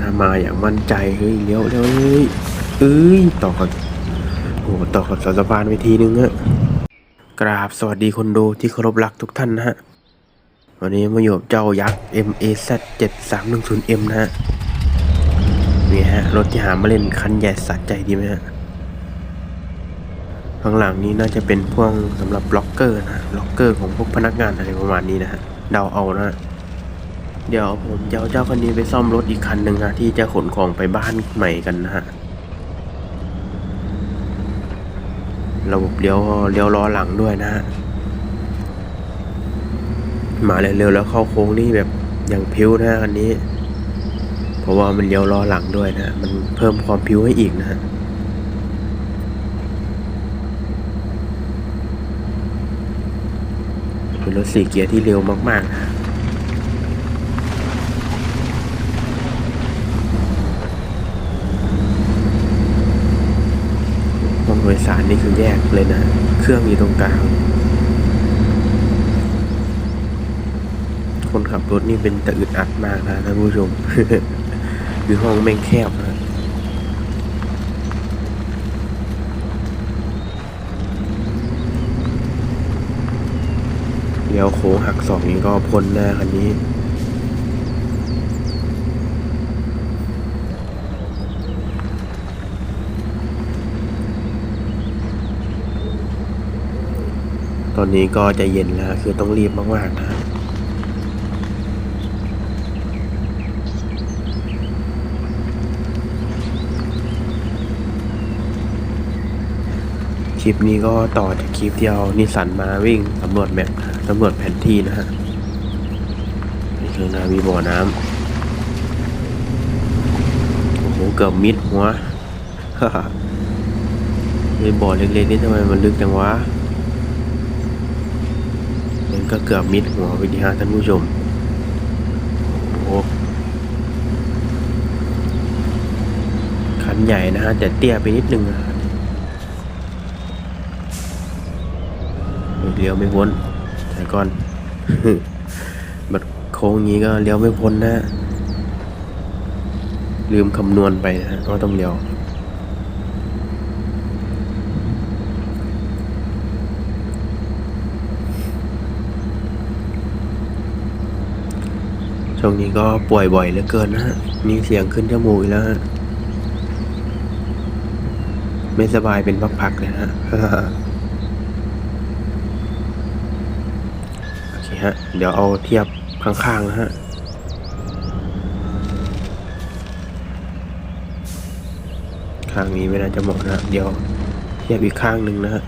นะมาอย่างมั่นใจเฮ้ยเลี้ยวเลี้ยวเฮ้ยเอ้ยต่อกับโอ้โหต่อกับสะพานไปทีนึงฮะกราบสวัสดีคนดูที่เคารพรักทุกท่านนะฮะวันนี้มาอยู่กับเจ้ายักษ์ MAZ 7310M นะฮะนี่ฮะรถที่หามาเล่นคันใหญ่สะใจดีไหมฮะข้างหลังนี้น่าจะเป็นพวกสำหรับล็อกเกอร์นะล็อกเกอร์ของพวกพนักงานอะไรประมาณนี้นะฮะเดาเอานะ เดี๋ยวผมจะเอาเจ้าคันนี้ไปซ่อมรถอีกคันหนึ่งนะที่จะขนของไปบ้านใหม่กันนะฮะระบบเลี้ยวเลี้ยวล้อหลังด้วยนะฮะมาเร็วๆแล้วเข้าโค้งนี่แบบอย่างพิ้วนะคันนี้ เพราะว่ามันเลี้ยวล้อหลังด้วยนะมันเพิ่มความพิ้วให้อีกนะฮะเป็นรถสี่เกียร์ที่เร็วมากๆนะห้องโดยสารนี่คือแยกเลยนะ เครื่องอยู่ตรงกลาง คนขับรถนี่เป็นตะอึดอัดมากนะท่านผู้ชม คือห้องแม่งแคบนะเดี๋ยวโค้งหักศอกนี้ก็พ้นหน้าคันนี้ ตอนนี้ก็จะเย็นแล้วคือต้องรีบมากๆนะคลิปนี้ก็ต่อจากคลิปที่เอานิสันมาวิ่งสำรวจแมปสำรวจแผนที่นะฮะนี่คือนามีบ่อน้ำโอ้โหเกือบมิดหัวในบ่อเล็กๆนี่ทำไมมันลึกจังวะ มันก็เกือบมิดหัวไปดีฮะท่านผู้ชมโอ้คันใหญ่นะฮะ แต่เตี้ยไปนิดนึงอะเลี้ยวไม่พ้นแต่ก่อน บัดโค้งงี้ก็เลี้ยวไม่พ้นนะ ลืมคำนวณไปนะว่าต้องเลี้ยว ช่ วงนี้ก็ป่วยบ่อยเหลือเกินนะฮะ มีเสียงขึ้นจมูกแล้วฮะไม่สบายเป็นพักๆเลยฮะ โอเคฮะ เดี๋ยวเอาเทียบข้างๆนะฮะข้างนี้ไม่น่าจะเหมาะนะ เดี๋ยวเทียบอีกข้างหนึ่งนะฮะ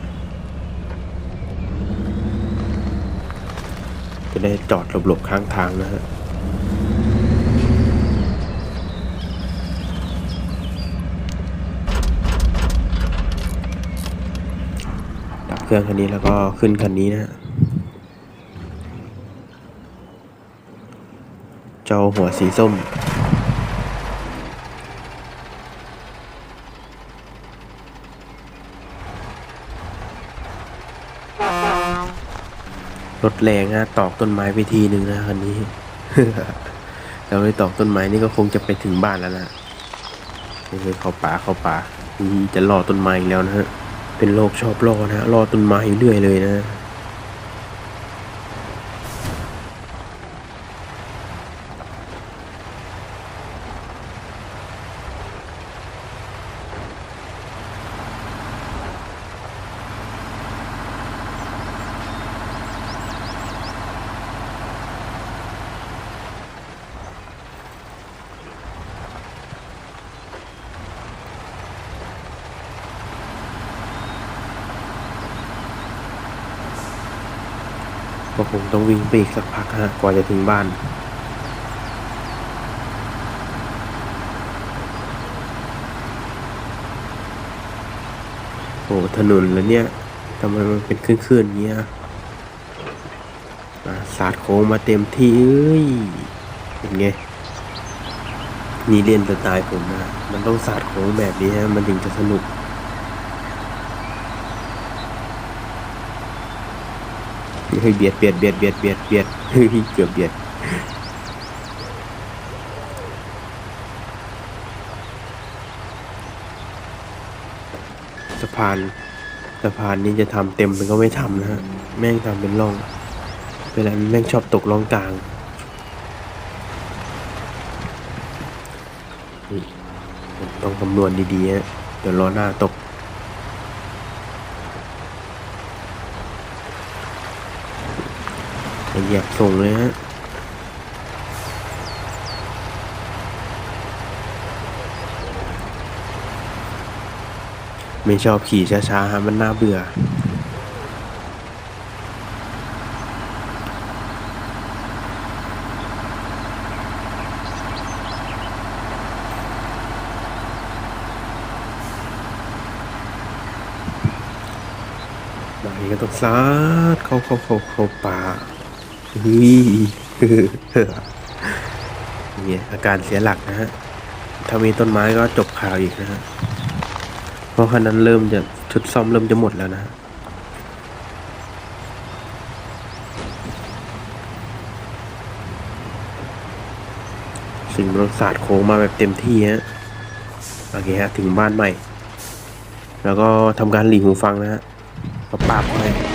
จะได้จอดหลบๆข้างทางนะฮะ เครื่องคันนี้แล้วก็ขึ้นคันนี้นะ เจ้าหัวสีส้ม รถแรงฮะตอกต้นไม้ไปทีหนึ่งนะคันนี้ถ้าไม่ตอกต้นไม้นี่ก็คงจะไปถึงบ้านแล้วนะนี่คือเข้าป่าเข้าป่าจะล่อต้นไม้อีกแล้วนะฮะ เป็นโรคชอบล่อนะฮะล่อต้นไม้เรื่อยเลยนะ ก็คงต้องวิ่งไปอีกสักพักฮะกว่าจะถึงบ้าน โอ้ถนนแล้วเนี่ยทำไมมันเป็นคลื่นๆอย่างเงี้ยสาดโค้งมาเต็มที่เอ้ยเป็นไงนี่เรียนสไตล์ผมนะ มันต้องสาดโค้งแบบนี้ฮะ มันถึงจะสนุก เฮ้ยเบียดเบียดเบียดเบียดเบียดเบียดเฮ้ยเกือบเบียดสะพานสะพานนี้จะทำเต็มมันก็ไม่ทำนะฮะแม่งทำเป็นร่องเป็นอะไรแม่งชอบตกร่องกลางต้องคำนวณดีๆเดี๋ยวล้อหน้าตก เหยียบส่งเลยฮะไม่ชอบขี่ช้าๆฮะมันน่าเบื่อบางทีก็ต้องซัดเข้าเข้าเข้าเข้าป่า เฮ้ยเนี่ยอาการเสียหลักนะฮะ ถ้ามีต้นไม้ก็จบข่าวอีกนะฮะ เพราะคันนั้นเริ่มจะชุดซ่อมเริ่มจะหมดแล้วนะฮะสิ่งรถศาสตร์โค้งมาแบบเต็มที่ฮะ โอเคฮะ ถึงบ้านใหม่ แล้วก็ทำการหลีหูฟังนะฮะปราบให้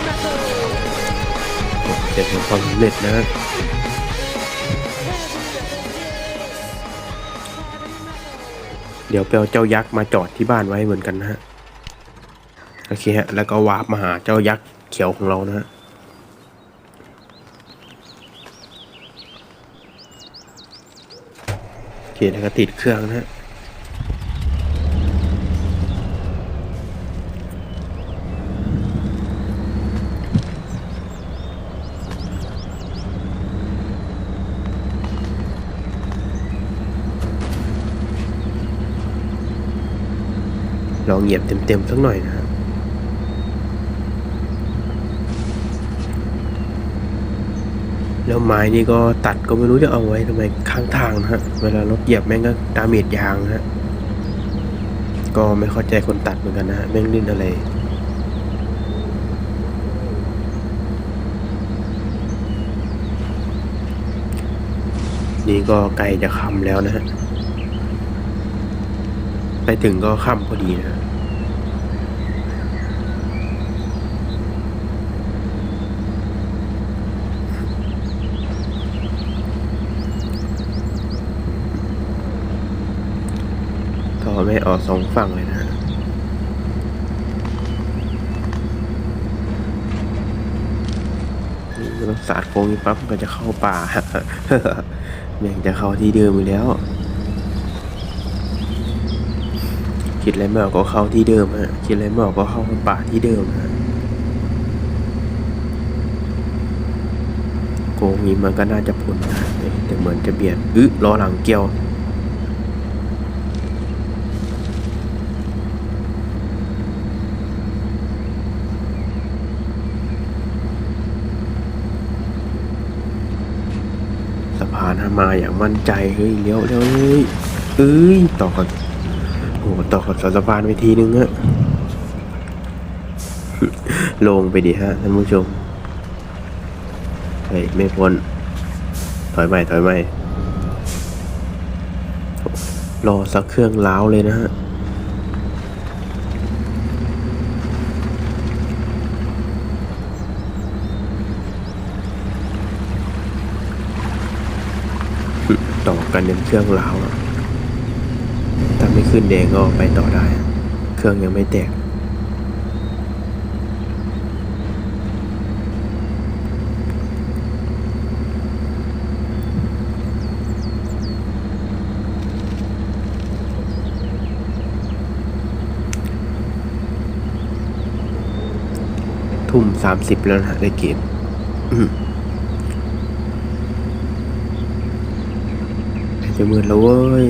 เจ็บความสำเร็จนะเดี๋ยวไปเอาเจ้ายักษ์มาจอดที่บ้านไว้เหมือนกันนะฮะโอเคฮะแล้วก็วาร์ปมาหาเจ้ายักษ์เขียวของเรานะฮะโอเคแล้วก็ติดเครื่องนะฮะ องเหยียบเต็มๆสักหน่อยนะครับแล้วไม้นี่ก็ตัดก็ไม่รู้จะเอาไว้ทำไมข้างทางนะฮะ เวลารถเหยียบแม่งก็ดาเมจยางนะฮะ ก็ไม่เข้าใจคนตัดเหมือนกันนะฮะแม่งดิ้นอะไร นี่ก็ใกล้จะค่ำแล้วนะฮะ ไปถึงก็ค่ำพอดีนะ ก็ ไม่ออกสองฝั่งเลยนะนี่มันสาดโค้งนี้ปั๊บมันก็จะเข้าป่าแม่งจะเข้าที่เดิมอยู่แล้ว คิดอะไรไม่ออกก็เข้าที่เดิมฮะคิดอะไรไม่ออกก็เข้าป่าที่เดิมฮะโกงนี้มันก็น่าจะพ้นได้แต่เหมือนจะเบียดอึล้อหลังเกี่ยวานมาอย่างมั่นใจเฮ้ยเลี้ยวเลี้ยวเฮ้ยเอ้ยต่อกันโอ้โหต่อกับสะพานไปทีนึงฮะลงไปดิฮะท่านผู้ชมเฮ้ยไม่พ้นถอยใหม่ถอยใหม่รอสักเครื่องล้าวเลยนะฮะ ต่อ กันจนเครื่องล้าวถ้าไม่ขึ้นแดงก็ไปต่อได้ เครื่องยังไม่แตก ทุ่มสามสิบแล้วนะฮะในเกมอืม จะมืดแล้วเว้ย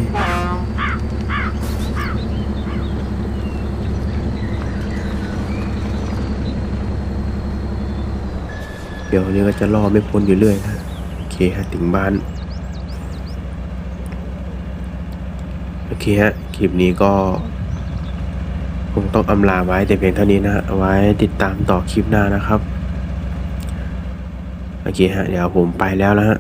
เดี๋ยวนี้ก็จะรอไม่พ้นอยู่เรื่อยนะโอเคฮะถึงบ้าน โอเคฮะ คลิปนี้ก็คงต้องอำลาไว้แต่เพียงเท่านี้นะฮะเอาไว้ติดตามต่อคลิปหน้านะครับ โอเคฮะ เดี๋ยวผมไปแล้วนะฮะ